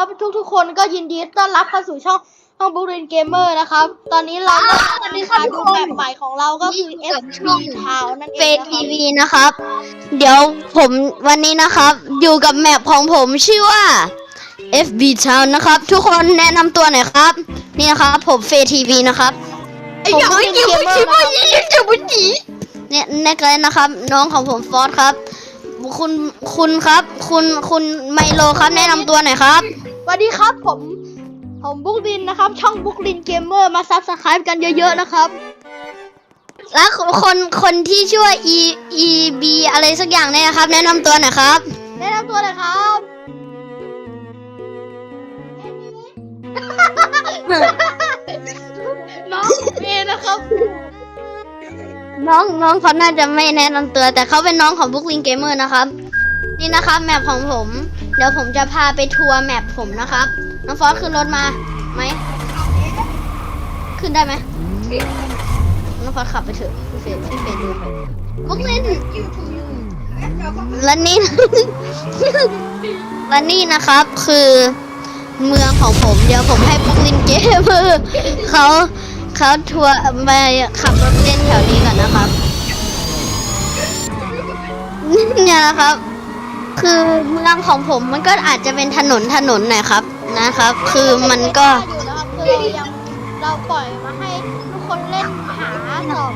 นะครับทุกๆคนก็ยินดีต้อนรับเข้าสู่ช่องช่องบุ๊กเรนเกมเมอร์นะครับ ตอนนี้เราก็สวัสดีครับมาทุดูกคน แบบใหม่ของเราก็คือนี่กับ FB ช่อง Town นั่นเอเฟงซนะคทีรับวีนะครับ เดี๋ยวผมวันนี้นะครับ อยู่กับแมปของผมชื่อว่า FB Town นะครับ ทุกคนแนะนำตัวหน่อยครับ นี่นะครับ ผมเฟซทีวีนะครับผมก็เป็นเกมเมอร์นะครับเนี่ยแน่เลยนะครับ น้องของผมฟอสครับ คุณคุณครับ คุณคุณไมโลครับ แนะนำตัวหน่อยครับส วัสดีครับผม ผมบุ๊กลินนะครับ ช่องบุ๊กลินเกมเมอร์มาซับสไครป์กันเยอะๆนะครับ แล้วคนคนที่ชื่อว่า E E B อะไรสักอย่างเนี่ยนะครับ แนะนำตัวหน่อยครับ แนะนำตัวหน่อยครับน้องเอนะครับ น้องน้องเขาน่าจะไม่แนะนำตัว แต่เขาเป็นน้องของบุ๊กลิงเกมเมอร์นะครับ นี่นะครับแมปของผมเดี๋ยวผมจะพาไปทัวร์แมปผมนะครับ น้องฟอสขึ้นรถมาไหม ขึ้นได้ไหมน้องฟอสขับไปเถอะพี่เฟรพี่เฟรดูไปบุ๊กลินและนี่ และนี่นะครับคือเมืองของผม เดี๋ยวผมให้บุ๊กลินเกมส์เขาเขาทัวร์ไปขับรถเล่นแถวนี้ก่อนนะครับ เนี่ยนะครับ คือเมืองของผมมันก็อาจจะเป็นถนนถนนหน่อยครับนะครับ คือมันก็อยู่นะครับคือเรายังเราปล่อยมาให้ทุกคนเล่นหาสอบ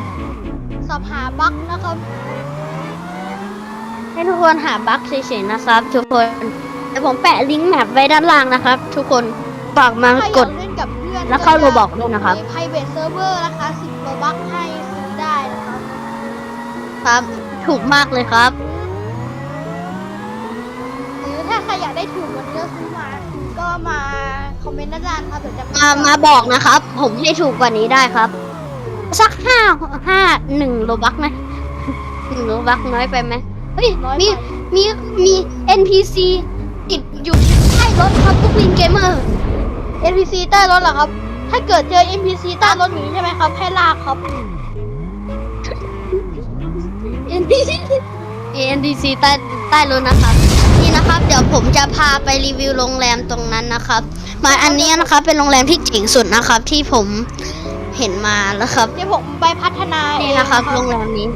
สอบหาบั๊กนะครับให้ทุกคนหาบั๊กเฉยๆนะครับ ทุกคนเดี๋ยวผมแปะลิงก์แมปไว้ด้านล่างนะครับ ทุกคนฝากมาใครอกยาดกเล่นกับเพื่อนแล้วเข้า Roblox ด้วยนะครับไพรเวทเซิร์ฟเวอร์นะคะ10โลบั๊กให้ซื้อได้นะครับ ครับ ถูกมากเลยครับ ห รอถ้าใครอยากได้ถูกกว่านี้ก็ซื้อมา ก็มาคอมเมนต์ด้านล่างครับเดี๋ยวจะมามาบอกนะครับ ผมให้ถูกกว่านี้ได้ครับ สักห้าห้าหนึ่งโลบักไหมหนึ่งโลบักน้อยไปไหมเฮ้ยมีมีมี NPC ติดอยู่ใต้รถครับทุกวินเกมเมอร์เอ็นพีซีใต้รถเหรอครับ ถ้าเกิดเจอ NPC ใต้รถหนีใช่ไหมครับให้ลากครับ NPC NPC ใต้ใต้รถนะครับ นี่นะครับ เดี๋ยวผมจะพาไปรีวิวโรงแรมตรงนั้นนะครับ มาอันนี้นะครับเป็นโรงแรมที่เจ๋งสุดนะครับ ที่ผมเห็นมาแล้วครับเดี๋ยวผมไปพัฒนาเอนี่งนะครับ โรงแรมนี้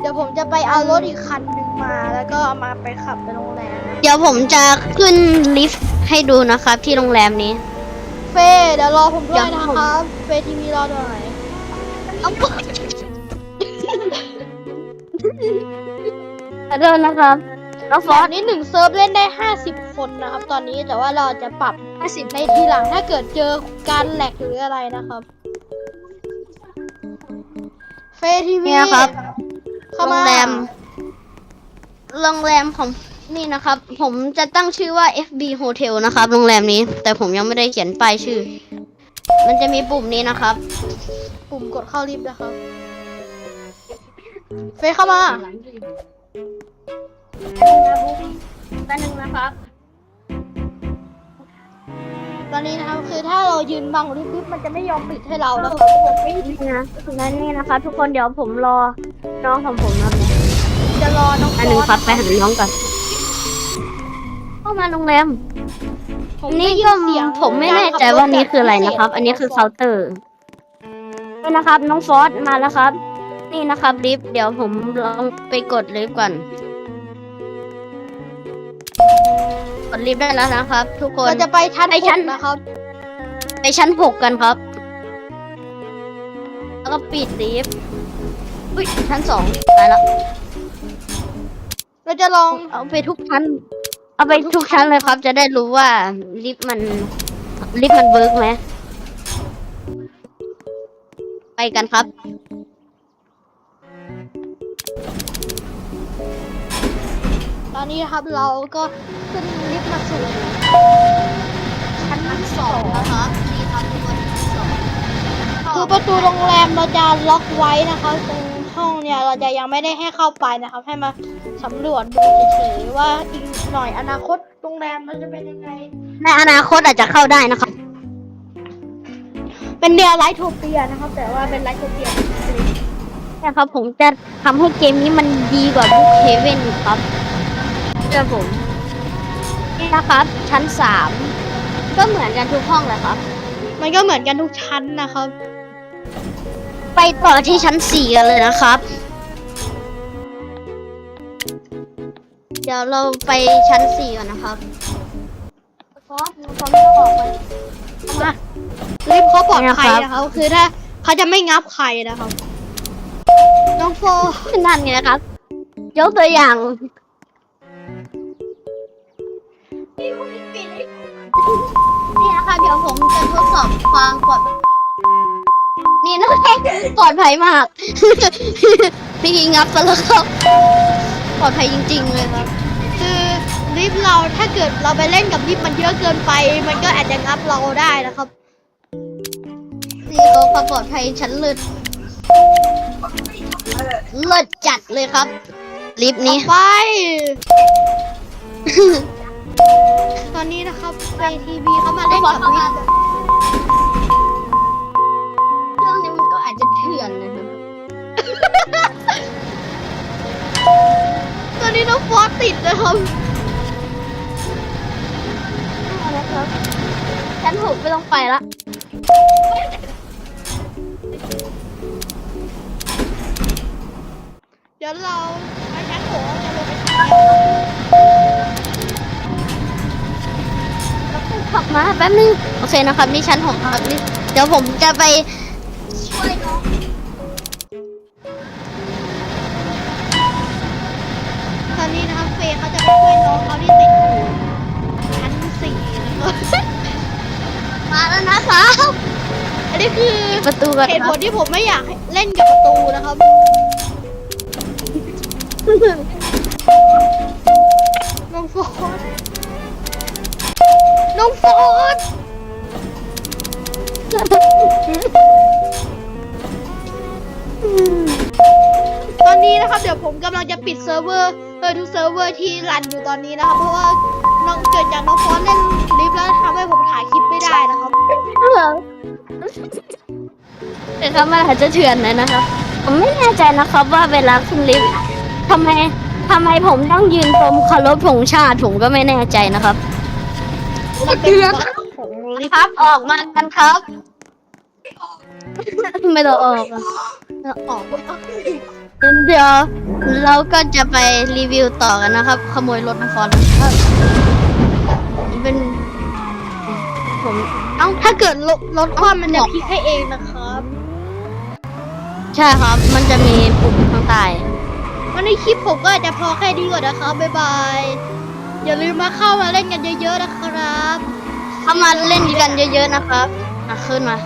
เดี๋ยวผมจะไปเอารถอีกคันหนึ่งมา แล้วก็เอามาไปขับไปโรงแรมนะเดี๋ยวผมจะขึ้นลิฟต์ให้ดูนะครับ ที่โรงแรมนี้ เฟย์เดี๋ยวรอผมด้วยเดี๋ยวนะผมครับเฟย์ทีวีรอหน่อยขอโทษนะครับ น้องฟแบอบสนี้หนึ่งเซิร์ฟเล่นได้ 50 คนนะครับ ตอนนี้แต่ว่าเราจะปรับ 50 ในทีหลังถ้าเกิดเจอการแหลกหรืออะไรนะครับ เฟย์ทีวีเนี่ยครับเข้าโรมางแรม โรงแรมของนี่นะครับ ผมจะตั้งชื่อว่า FB Hotel นะครับโรงแรมนี้ แต่ผมยังไม่ได้เขียนป้ายชื่อ มันจะมีปุ่มนี้นะครับ ปุ่มกดเข้าลิฟต์นะครับ เฟย์เข้ามา แป๊บนึงนะครับ ตอนนี้นะครับคือถ้าเรายืนบังลิฟต์ลิฟต์มันจะไม่ยอมปิดให้เรานะครับนี่นะและนี่นะคะทุกคนเดี๋ยวผมรอน้องของผมนะจะรอน้องอันหนึ่งฟสครับไปหาน้องก่อนเข้ามาโรงแรมผมนี่ได้ยิก็เสียงผมไม่แน่ใจว่านี่คืออะไรนะครับ อันนี้คือเคาน์เตอร์นี่นะครับ น้องฟอสมาแล้วครับ นี่นะครับลิฟต์เดี๋ยวผมลองไปกดลิฟต์ก่อน ดลิฟต์ได้แล้วนะครับ ทุกคน เราจะไปชั้นไปชั้น หกนะครับไปชั้นหกกันครับ แล้วก็ปิดลิฟต์อุ้ยชั้นสองตายแล้วเราจะลองเอาไปทุกชั้น เอาไปทุกชั้นเลยครับ จะได้รู้ว่าลิฟต์มันลิฟต์มันเวิร์กไหมไปกันครับ อนนี้นะครับเราก็ขึ้นลิฟต์มาสู่ชั้นสองนะครับนี่ครับทุกคนชั้นสองคือประตูโรงแรมเราจะล็อกไว้นะคะตรงห้องเนี่ยเราจะยังไม่ได้ให้เข้าไปนะครับ ให้มาสำรวจดูเฉยๆว่าอีกหน่อยอนาคตโรงแรมมันจะเป็นยังไง ในอนาคตอาจจะเข้าได้นะครับ เป็นเดียไลท์โทเปียนะครับ แต่ว่าเป็นไลท์โทเปียแต่ครับผมจะทำให้เกมนี้มันดีกว่าบุกเฮเว่นครับ เชื่อผมนี่นะครับ ชั้นสามก็เหมือนกันทุกห้องเลยครับ มันก็เหมือนกันทุกชั้นนะครับ ไปต่อที่ชั้นสี่กันเลยนะครับ เดี๋ยวเราไปชั้นสี่ก่อนนะครับฟอสฟอสไม่ออกมามาลิฟต์เขาปลอดภัยเนี่ยนะคครัรับบคือถ้าเขาจะไม่งับใครนะครับ น้องโฟนั่นไงครับ ยกตัวอย่าง เดี๋ยวผมจะทดสอบความปลอดนี่นะคะปลอดภัยมากพี่งับไปแล้วครับปลอดภัยจริง ๆ เลยครับคือลิฟต์เราถ้าเกิดเราไปเล่นกับลิฟต์มันเยอะเกินไป มันก็อาจจะงับเราได้นะครับนี่เขาความปลอดภัยชั้นเลิศเลิศจัดเลยครับลิฟต์นี้ไป ตอนนี้นะครับในทีวีเขามาเล่นกับลิฟต์เครื่องนี้มันก็อาจจะเถื่อนนะครับตอนนี้น้องฟอสติดนะครับเอาละครับชั้นหกไม่ต้องไปละเดี๋ยวเราไปชั้นหกจะลงไปชั้น เดียวครับขับมาแป๊บนึงโอเคนะครับนี่ชั้นหกครับนี่เดี๋ยวผมจะไปช่วยน้องตอนนี้นะครับเฟย์เขาจะไปช่วยน้องเขาที่ติดอยู่ชั้นสี่นะครับมาแล้วนะครับอันนี้คือประตูกันเหตุคผรับลที่ผมไม่อยากให้เล่นกับประตูนะครับ ปิดเซิร์ฟเวอร์เออทุกเซิร์ฟเวอร์ที่รันอยู่ตอนนี้นะครับ เพราะว่าน้องเกิดจากน้องฟอนเล่นลิฟต์แล้วทำให้ผมถ่ายคลิปไม่ได้นะครับแต่ครับมันอาจจะเถื่อนหนะนะครับผมไม่แน่ใจนะครับว่าเวลาขึ้นลิฟต์ทำไมทำไมผมต้องยืนตรงเคารพธงชาติผมก็ไม่แน่ใจนะครับมันเป็นบั๊กของลิฟต์ครับออกมากันครับ ไม่ต้องออกอะออก เดี๋ยวเราก็จะไปรีวิวต่อกันนะครับ ขโมยรถนครนะครับเป็นผมต้องถ้าเกิดรถรถคว่ำมันจะพลิกให้เองนะครับ ใช่ครับ มันจะมีปุ่มข้างใต้วันนี้คลิปผมก็อาจจะพอแค่นี้ก่อนนะครับบ๊ายบายอย่าลืมมาเข้ามาเล่นกันเยอะ ๆ นะครับ เข้ามาเล่นกันเยอะ ๆ นะครับอะขึ้นมา